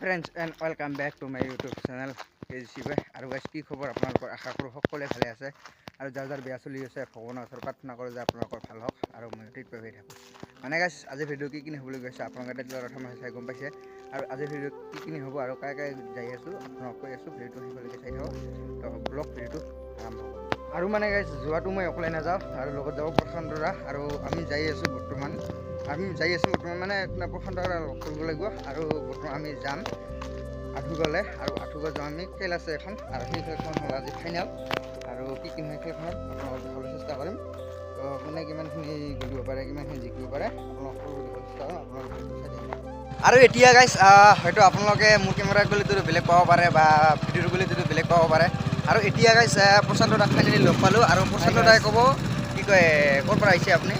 Friends and welcome back to my YouTube channel KG শিৱে আৰু guys কি খবৰ আপোনালোকৰ? আশা কৰোঁ সকলোৱে ভালে আছে। আৰু যাৰ যাৰ বেয়া চলি আছে ভগৱানৰ ওচৰত প্ৰাৰ্থনা কৰোঁ যে আপোনালোকৰ ভাল হওক আৰু মই ট্ৰিটমেণ্ট হৈ থাকোঁ। মানে গাইজ আজি ভিডিঅ' কি কিনি হ'বলৈ গৈছে আপোনালোকে তেতিয়া প্ৰথম চাই গম পাইছে। আৰু আজি ভিডিঅ'ত কি কিনি হ'ব আৰু কাই কাই যাই আছোঁ আপোনালোক কৈ আছোঁ ভিডিঅ'টো শেষলৈকে চাই থাকক। তো ব্লগ ভিডিঅ'টো আৰম্ভ হ'ব আৰু মানে গাইজ যোৱাটো মই অকলে নাযাওঁ। আৰু লগত যাব প্ৰশান্তৰা আৰু আমি যাই আছোঁ বৰ্তমান। আমি যাই আছোঁ বৰ্তমান মানে প্ৰশান্তৰা লগ কৰিব লাগিব আৰু বৰ্তমান আমি যাম আঠুগলে আৰু আঠুগত যাওঁ আমি খেল আছে এখন। আৰু সেই খেলখন হ'ল আজি ফাইনেল আৰু কি কি হয় খেলখনত আপোনালোকক দেখাবলৈ চেষ্টা কৰিম। তো কোনে কিমানখিনি গলিব পাৰে কিমানখিনি জিকিব পাৰে আপোনালোক সকলো দেখাবলৈ চেষ্টা কৰিম আপোনালোকে চাই থাকিব। আৰু এতিয়া গাইছ হয়তো আপোনালোকে মোৰ কেমেৰাত গ'লেতো বেলেগ পাব পাৰে বা ভিডিঅ'ত গ'লেতো বেলেগ পাব পাৰে। আৰু এতিয়া গাইছ প্ৰশান্ত দাক ফাইনেলি লগ পালোঁ আৰু প্ৰশান্ত দাই ক'ব কি কয় ক'ৰ পৰা আহিছে আপুনি?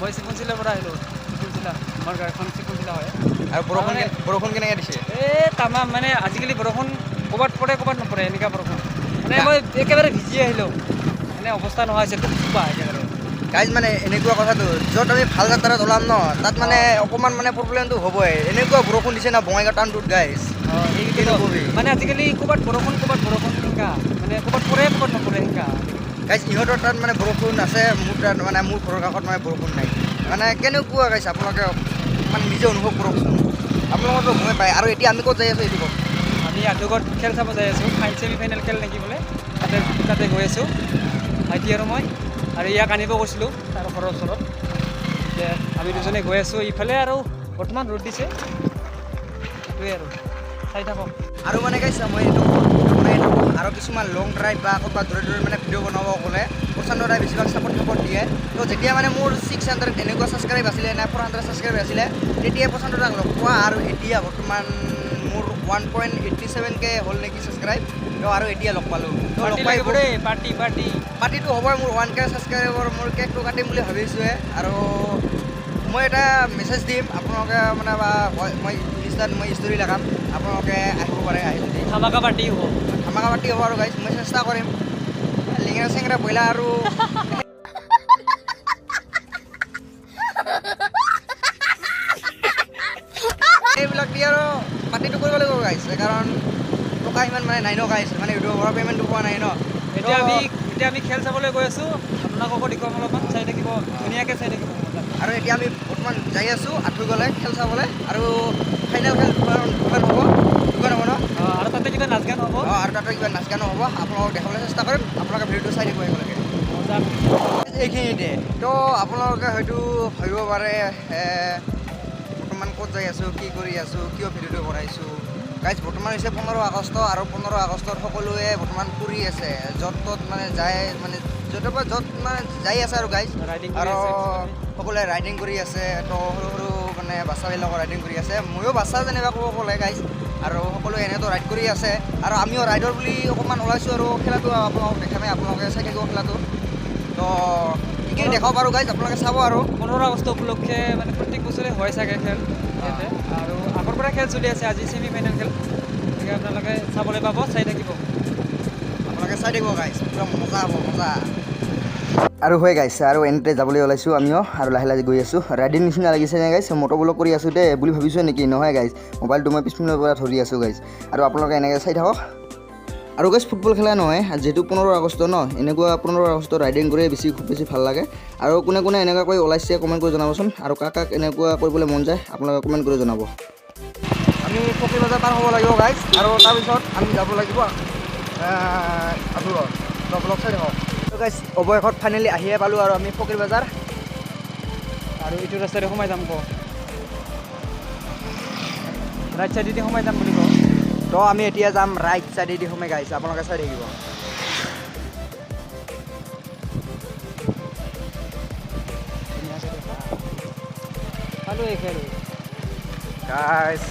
মই চিকুনচিলাৰ পৰা আহিলোঁ। চিকুনচিলা আমাৰ গাঁওখন চিকুনচিলা হয়। আৰু বৰষুণ কেনে- বৰষুণ কেনেকৈ দিছে? এই তামাম মানে আজিকালি বৰষুণ ক'ৰবাত পৰে ক'ৰবাত নপৰে এনেকুৱা বৰষুণ। মানে মই একেবাৰে ভিজি আহিলোঁ। মানে অৱস্থা নোহোৱা হৈছে খুব চোপা একেবাৰে। গাইজ মানে এনেকুৱা কথাটো য'ত আমি ভালো যাত্ৰাত ওলাম ন তাত মানে অকণমান মানে প্ৰব্লেমটো হ'বই। এনেকুৱা বৰষুণ দিছে না বঙাইগাঁও টাউনটোত গাইজ মানে আজিকালি ক'ৰবাত বৰষুণ ক'ৰবাত বৰষুণ সেনেকা। মানে ক'ৰবাত পৰে ক'ৰবাত নপৰে সেনেকা। গাইজ ইহঁতৰ তাত মানে বৰষুণ আছে মোৰ তাত মানে মোৰ ঘৰৰ কাষত মানে বৰষুণ নাই। মানে কেনেকুৱা গাইজ আপোনালোকে মানে নিজে অনুভৱ কৰকচোন। আপোনালোকতো গমে পায় আৰু এতিয়া আমি ক'ত যাই আছোঁ এইটো কওক? আমি আঠুগত খেল চাব যাই আছোঁ ফাইন ছেমি ফাইনেল খেল নেকি বোলে তাতে তাতে গৈ আছোঁ ভাইটি আৰু মই। আৰু ইয়াক আনিব গৈছিলোঁ তাৰ ঘৰৰ ওচৰত। আমি দুজনে গৈ আছোঁ ইফালে আৰু বৰ্তমান ৰ'দ দিছে। সেইটোৱে আৰু। চাই থাকক আৰু মানে গাইছ মই এইটো বনাই থাকোঁ আৰু কিছুমান লং ড্ৰাইভ বা ক'ৰবাত দূৰে দূৰে মানে ভিডিঅ' বনাব গ'লে প্ৰশান্ত দাই বেছিভাগ ছাপৰ্ট ছাপৰ্ট দিয়ে। তো যেতিয়া মানে মোৰ ছিক্স হাণ্ড্ৰেড এনেকুৱা ছাবস্ক্ৰাইব আছিলে নে ফ'ৰ হাণ্ড্ৰেড ছাবস্ক্ৰাইব আছিলে তেতিয়া প্ৰশান্ত দাক লগ পোৱা আৰু এতিয়া বৰ্তমান মোৰ one point eighty seven K হ'ল নেকি ছাবস্ক্ৰাইব তো আৰু এতিয়া লগ পালোঁ। তো লগ পাই পাৰ্টি পাৰ্টি। পাৰ্টিটো হ'বই মোৰ ওৱান কে ছাবস্ক্ৰাইবৰ মোৰ কেকটো কাটিম বুলি ভাবিছোঁহে। আৰু মই এটা মেছেজ দিম আপোনালোকে মানে বা মই ইনষ্টাত মই ষ্টৰি লগাম। আপোনালোকে আহিব পাৰে আহি যদি ধামাকা পাৰ্টি হ'ব ধামাকা পাতি হ'ব আৰু গাইছ মই চেষ্টা কৰিম লিঙেৰা চেঙেৰা ব্ৰইলাৰ আৰু এইবিলাক দি আৰু পাৰ্টিটো কৰিব লাগিব গাইছ কাৰণ টকা ইমান মানে নাই ন গাইছ মানে ইউটিউবৰ পে'মেণ্টটো পোৱা নাই ন এতিয়া আমি এতিয়া আমি খেল চাবলৈ গৈ আছোঁ আপোনালোককো দেখুৱাম অলপমান চাই থাকিব ধুনীয়াকৈ চাই থাকিব আৰু এতিয়া আমি বৰ্তমান যাই আছোঁ আঁঠু গ'লে খেল চাবলৈ আৰু ফাইনেল খেল দোকান দোকান হ'ব দোকান হ'ব ন অঁ, আৰু তাতে কিবা নাচ গান হ'ব অঁ আৰু তাতে কিবা নাচ গানো হ'ব আপোনালোকক দেখাবলৈ চেষ্টা কৰিম আপোনালোকে ভিডিঅ'টো চাই থাকিব একেলগে। এইখিনিতে তো আপোনালোকে হয়তো ভাবিব পাৰে বৰ্তমান ক'ত যাই আছোঁ কি কৰি আছোঁ কিয় ভিডিঅ'টো বনাইছোঁ? গাইজ বৰ্তমান হৈছে পোন্ধৰ আগষ্ট আৰু পোন্ধৰ আগষ্টত সকলোৱে বৰ্তমান ফুৰি আছে। য'ত ত'ত মানে যায় মানে য'তৰ পৰা য'ত মানে যাই আছে আৰু গাইজ আৰু সকলোৱে ৰাইডিং কৰি আছে। তো সৰু সৰু মানে বাচ্ছাবিলাকৰ ৰাইডিং কৰি আছে। ময়ো বাচ্ছা যেনিবা ক'ব গ'লে গাইজ আৰু সকলোৱে এনেতো ৰাইড কৰি আছে। আৰু আমিও ৰাইডৰ বুলি অকণমান ওলাইছোঁ আৰু খেলাটো আপোনালোকক দেখামেই আপোনালোকে চাই থাকিব খেলাটো। তো এইখিনি দেখাব পাৰোঁ গাইজ আপোনালোকে চাব আৰু। পোন্ধৰ আগষ্ট উপলক্ষে মানে প্ৰত্যেক বছৰে হয় চাগে খেল আৰু আগৰ পৰা খেল চলি আছে আজি ছেমি ফাইনেল খেল। গতিকে আপোনালোকে চাবলৈ পাব চাই থাকিব। আপোনালোকে চাই থাকিব গাইজ পূৰা মজা হ'ব মজা। আৰু হয় গাইছে আৰু এনেতে যাবলৈ ওলাইছোঁ আমিও আৰু লাহে লাহে গৈ আছোঁ ৰাইডিং নিচিনা লাগিছে নে গাইছ মটৰ ব্লগ কৰি আছোঁ দেই বুলি ভাবিছোঁ নেকি নহয় গাইজ মোবাইলটো মই পিছপিনৰ পৰা ধৰি আছোঁ গাইজ আৰু আপোনালোকে এনেকৈ চাই থাকক আৰু গাইজ ফুটবল খেলা নহয় যিহেতু পোন্ধৰ আগষ্ট ন এনেকুৱা পোন্ধৰ আগষ্টত ৰাইডিং কৰিয়ে বেছি খুব বেছি ভালো লাগে আৰু কোনে কোনে এনেকুৱাকৈ ওলাইছে কমেণ্ট কৰি জনাবচোন আৰু কাক কাক এনেকুৱা কৰিবলৈ মন যায় আপোনালোকে কমেণ্ট কৰি জনাব আমি ফকী বজাৰ পাৰ হ'ব লাগিব গাইজ আৰু তাৰপিছত আমি যাব লাগিব আঠুৰত চাই থাকক গাইজ অৱশেষত ফাইনেলি আহিয়ে পালোঁ আৰু আমি ফকীৰ বজাৰ। আৰু এইটো ৰাস্তাৰে সোমাই যাম কওঁ ৰাইট চাইডেদি সোমাই যাম বুলি কওঁ তো আমি এতিয়া যাম ৰাইট চাইডেদি সোমাই গাইছে আপোনালোকে চাই থাকিব। পালোঁ এই খেল। গাইজ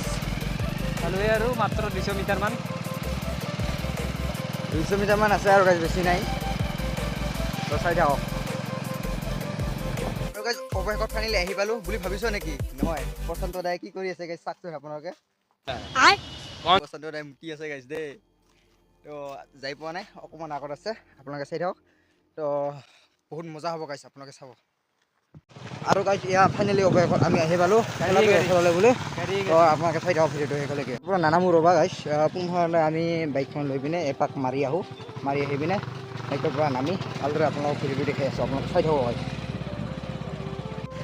পালোঁৱে আৰু মাত্ৰ দুইশ মিটাৰমান। দুইশ মিটাৰমান আছে আৰু গাইজ বেছি নাই। চাই থাকক গাইজ অৱশেষত ফাইনেলি আহি পালোঁ বুলি ভাবিছ নেকি? নহয় প্ৰশান্ত দাই কি কৰি আছে গাইজ চাওকচোন আপোনালোকে। প্ৰশান্ত দাই মুতি আছে গাইজ দেই। তো যাই পোৱা নাই অকণমান আগত আছে আপোনালোকে চাই থাকক। তো বহুত মজা হ'ব গাইজ আপোনালোকে চাব। আৰু গাইছ এয়া ফাইনেলি অৱশেষত আমি আহি পালোঁ। খেলালে বুলি। তো আপোনালোকে চাই থাকক ভিডিঅ'টো শেষলৈকে পূৰা নানামো ৰ'বা গাইছ পোনধৰণে আমি বাইকখন লৈ পিনে এপাক মাৰি আহোঁ। মাৰি আহি পিনে বাইকৰ পৰা নামি ভালদৰে আপোনালোকক ভিডিঅ'টো দেখাই আছোঁ। আপোনালোকে চাই থাকক গাইছ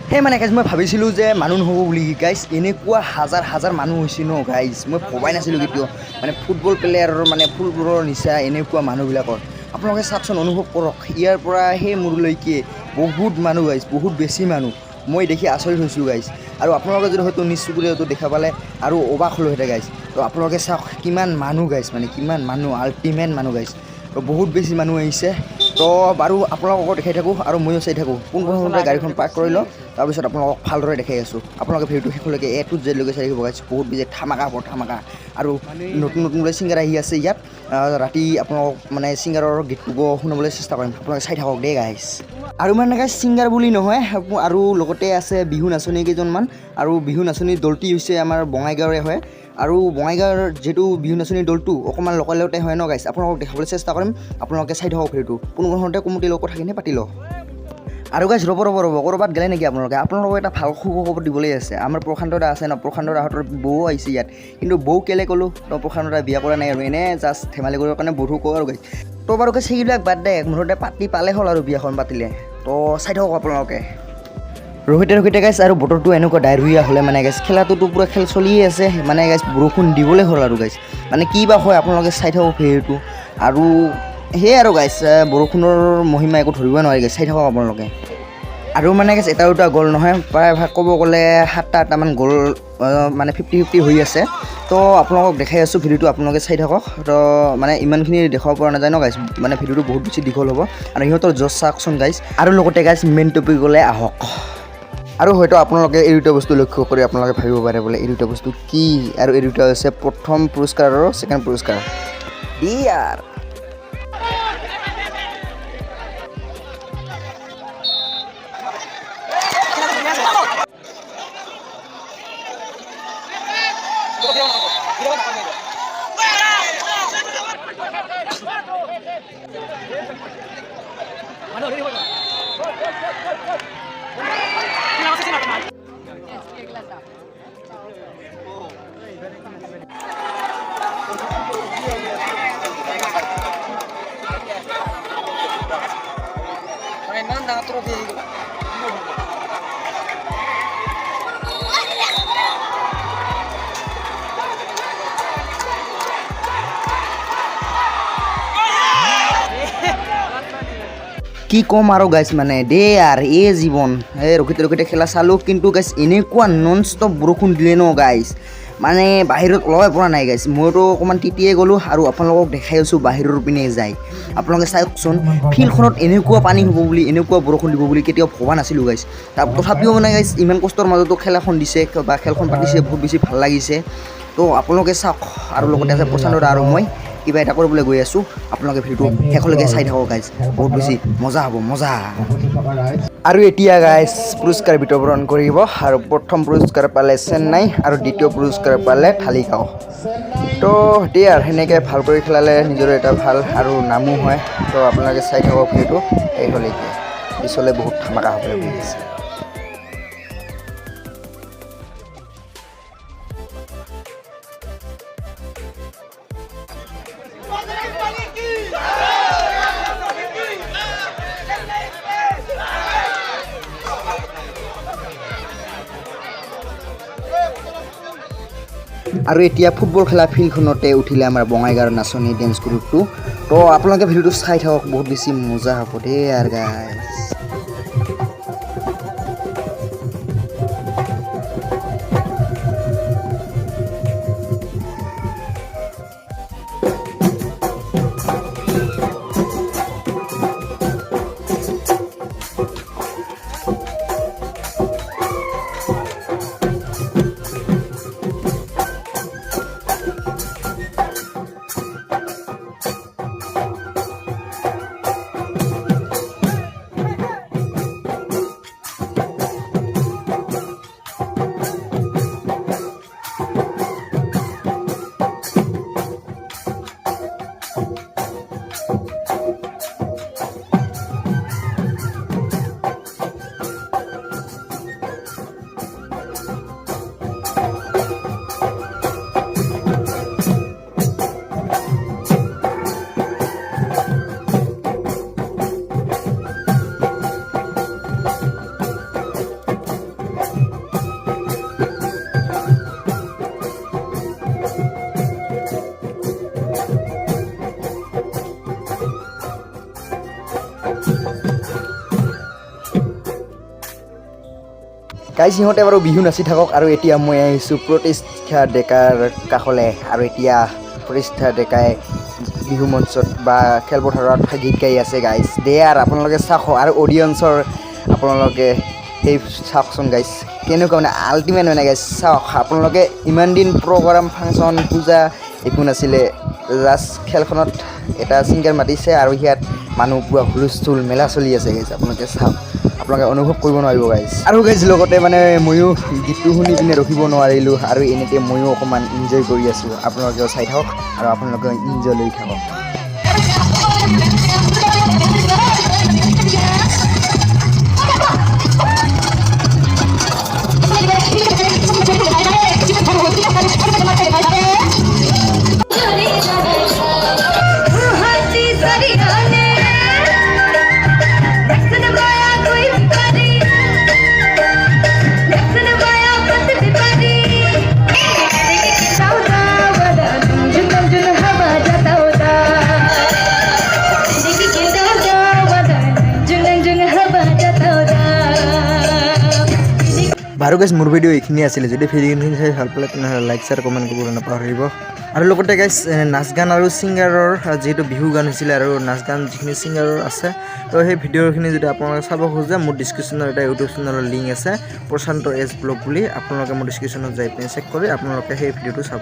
সেই মানে গাইজ মই ভাবিছিলোঁ যে মানুহ নহ'ব বুলি গাইজ এনেকুৱা হাজাৰ হাজাৰ মানুহ হৈছে ন গাইজ মই ভবাই নাছিলোঁ কেতিয়াও। মানে ফুটবল প্লেয়াৰৰ মানে ফুটবলৰ নিচা এনেকুৱা মানুহবিলাকৰ। আপোনালোকে চাওকচোন অনুভৱ কৰক। ইয়াৰ পৰা সেই মোৰলৈকে বহুত মানুহ গাইজ বহুত বেছি মানুহ। মই দেখি আচৰিত হৈছোঁ গাইজ আৰু আপোনালোকে যদি হয়তো নিজ চকুৰে হয়তো দেখা পালে আৰু অবাক হ'লোহেঁতেন গাইজ তো আপোনালোকে চাওক কিমান মানুহ গাইজ মানে কিমান মানুহ আল্টিমেট মানুহ গাইজ তো বহুত বেছি মানুহ আহিছে। তো বাৰু আপোনালোকক দেখাই থাকোঁ আৰু ময়ো চাই থাকোঁ। কোনখনতে গাড়ীখন পাৰ্ক কৰি লওঁ তাৰপিছত আপোনালোকক ভালদৰে দেখাই আছোঁ। আপোনালোকে ভিডিঅ'টো শেষলৈকে এ টু জেডলৈকে চাই থাকিব গাইছ বহুত বেছি ধামাকা বৰ ধামাকা। আৰু নতুন নতুন বোলে ছিংগাৰ আহি আছে ইয়াত। ৰাতি আপোনালোকক মানে ছিংগাৰৰ গীতটো শুনাবলৈ চেষ্টা কৰিম। আপোনালোকে চাই থাকক দেই গাইছ আৰু মানে গাইছ ছিংগাৰ বুলি নহয় আৰু লগতে আছে বিহু নাচনী কেইজনমান। আৰু বিহু নাচনীৰ দলটি হৈছে আমাৰ বঙাইগাঁৱৰে হয়। আৰু বঙাইগাঁৱৰ যিটো বিহু নাচনী দলটো অকণমান লকালতে হয় ন গাইছ আপোনালোকক দেখাবলৈ চেষ্টা কৰিম। আপোনালোকে চাই থাকক ভিডিঅ'টো পোনপ্ৰথমতে কমিটিৰ লগত কথাখিনি পাতি লওঁ। আৰু গাইজ ৰ'ব ৰ'ব ৰ'ব ক'ৰবাত গ'লে নেকি আপোনালোকে? আপোনালোকক এটা ভাল সুখবৰ দিবলৈ আছে। আমাৰ প্ৰশান্ত দা আছে ন প্ৰশান্ত দাহঁতৰ বৌ আহিছে ইয়াত। কিন্তু বৌ কেলৈ ক'লোঁ? তো প্ৰশান্ত দা বিয়া কৰা নাই আৰু। এনেই জাষ্ট ধেমালি কৰিবৰ কাৰণে বধু কওঁ আৰু গাইজ তো বাৰু সেইবিলাক বাদ দে। মুঠতে পাতি পালে হ'ল আৰু বিয়াখন পাতিলে। তো চাই থাকক আপোনালোকে। ৰহিতে ৰহিতে গাইছ আৰু বতৰটো এনেকুৱা ডাইৰুৰীয়া হ'লে মানে গাইছ খেলাটোতো পূৰা খেল চলিয়ে আছে। মানে গাইছ বৰষুণ দিবলৈ হ'ল আৰু গাইছ মানে কি বা হয় আপোনালোকে চাই থাকক ভিডিঅ'টো আৰু সেয়াই আৰু গাইছ বৰষুণৰ মহিমা একো ধৰিব নোৱাৰি গাইছ চাই থাকক আপোনালোকে। আৰু মানে গাইছ এটা দুটা গ'ল নহয় প্ৰায়ভাগ ক'ব গ'লে সাতটা আঠটামান গ'ল মানে ফিফটি ফিফটি হৈ আছে। তো আপোনালোকক দেখাই আছোঁ ভিডিঅ'টো আপোনালোকে চাই থাকক। তো মানে ইমানখিনি দেখাব পৰা নাযায় ন গাইছ মানে ভিডিঅ'টো বহুত বেছি দীঘল হ'ব। আৰু সিহঁতৰ জজ চাওকচোন গাইছ আৰু লগতে গাইছ মেইন টপিকলৈ আহক। আৰু হয়তো আপোনালোকে এই দুটা বস্তু লক্ষ্য কৰি আপোনালোকে ভাবিব পাৰে বোলে, এই দুটা বস্তু কি? আৰু এই দুটা হৈছে প্ৰথম পুৰস্কাৰ আৰু ছেকেণ্ড পুৰস্কাৰ। ইয়াৰ ইমান কি ক'ম আৰু গাইছ মানে দে আৰ এই জীৱন। এই ৰখিতে ৰখিতে খেলা চালোঁ, কিন্তু গাইছ এনেকুৱা নন ষ্টপ বৰষুণ দিলে ন গাইছ মানে বাহিৰত ওলাবই পৰা নাই গাইছ মইতো অকণমান তিতিয়ে গ'লোঁ আৰু আপোনালোকক দেখাই আছোঁ, বাহিৰৰ পিনে যায়। আপোনালোকে চাওকচোন ফিল্ডখনত এনেকুৱা পানী হ'ব বুলি, এনেকুৱা বৰষুণ দিব বুলি কেতিয়াও ভবা নাছিলোঁ গাইছ তাৰ তথাপিও মানে গাইছ ইমান কষ্টৰ মাজতো খেলাখন দিছে, বা খেলখন পাতিছে, বহুত বেছি ভালো লাগিছে। তো আপোনালোকে চাওক, আৰু লগতে আছে প্ৰশান্ত আৰু মই। কিবা এটা কৰিবলৈ গৈ আছোঁ। আপোনালোকে ভিডিঅ'টো শেষলৈকে চাই থাকক গাইজ বহুত বেছি মজা হ'ব, মজা। আৰু এতিয়া গাইজ পুৰস্কাৰ বিতৰণ কৰিব আৰু প্ৰথম পুৰস্কাৰ পালে চেন্নাই আৰু দ্বিতীয় পুৰস্কাৰ পালে থালিগাঁও। তো আৰু সেনেকৈ ভালো কৰি খেলালে নিজৰে এটা ভালো আৰু নামো হয়। তো, আপোনালোকে চাই থাকক ভিডিঅ'টো। শেষলৈকে পিছলৈ বহুত ধামাকা হ'বলৈ গৈ আৰু এতিয়া ফুটবল খেলা ফিল্ডখনতে উঠিলে আমাৰ বঙাইগাঁৱৰ নাচনী ডেন্স গ্ৰুপটো তো আপোনালোকে ভিডিঅ'টো চাই থাকক, বহুত বেছি মজা হ'ব দেই, আৰু গাইজ গাইজ সিহঁতে বাৰু বিহু নাচি থাকক আৰু এতিয়া মই আহিছোঁ প্ৰতিষ্ঠা ডেকাৰ কাষলৈ আৰু এতিয়া প্ৰতিষ্ঠা ডেকাই বিহু মঞ্চত বা খেলপথাৰত গীত গাই আছে গাইজ। দে আৰু আপোনালোকে চাওক আৰু অডিয়েঞ্চৰ আপোনালোকে সেই চাওকচোন গাইজ কেনেকুৱা মানে আল্টিমেট মানে গাইজ চাওক আপোনালোকে ইমান দিন প্ৰগ্ৰাম ফাংচন পূজা একো নাছিলে জাষ্ট খেলখনত এটা ছিংগাৰ মাতিছে আৰু ইয়াত মানুহ পুৰা হুলস্থুল, মেলা চলি আছে গাইজ আপোনালোকে চাওক। আপোনালোকে অনুভৱ কৰিব নোৱাৰিব গাইজ আৰু গাইজ লগতে মানে ময়ো গীতটো শুনি পিনে ৰখিব নোৱাৰিলোঁ আৰু এনেকৈ ময়ো অকণমান ইনজয় কৰি আছোঁ। আপোনালোকেও চাই থাকক আৰু আপোনালোকে ইনজয় লৈ থাকক। বাৰু গাইজ মোৰ ভিডিঅ' এইখিনি আছিলে। যদি ভিডিঅ'খিনি চাই ভালো পালে, তেনেহ'লে লাইক শ্বেয়াৰ কমেণ্ট কৰিবলৈ নাপাহৰিব আৰু লগতে গাইছ নাচ গান আৰু ছিংগাৰৰ যিহেতু বিহু গান হৈছিলে আৰু নাচ গান যিখিনি ছিংগাৰৰ আছে, তো সেই ভিডিঅ'খিনি যদি আপোনালোকে চাব খোজে, মোৰ ডিছক্ৰিপশ্যনত এটা ইউটিউব চেনেলৰ লিংক আছে, প্ৰশান্ত এছ ব্লগ বুলি, আপোনালোকে মোৰ ডিছক্ৰিপশ্যনত যাই পিনে চেক কৰি আপোনালোকে সেই ভিডিঅ'টো চাব।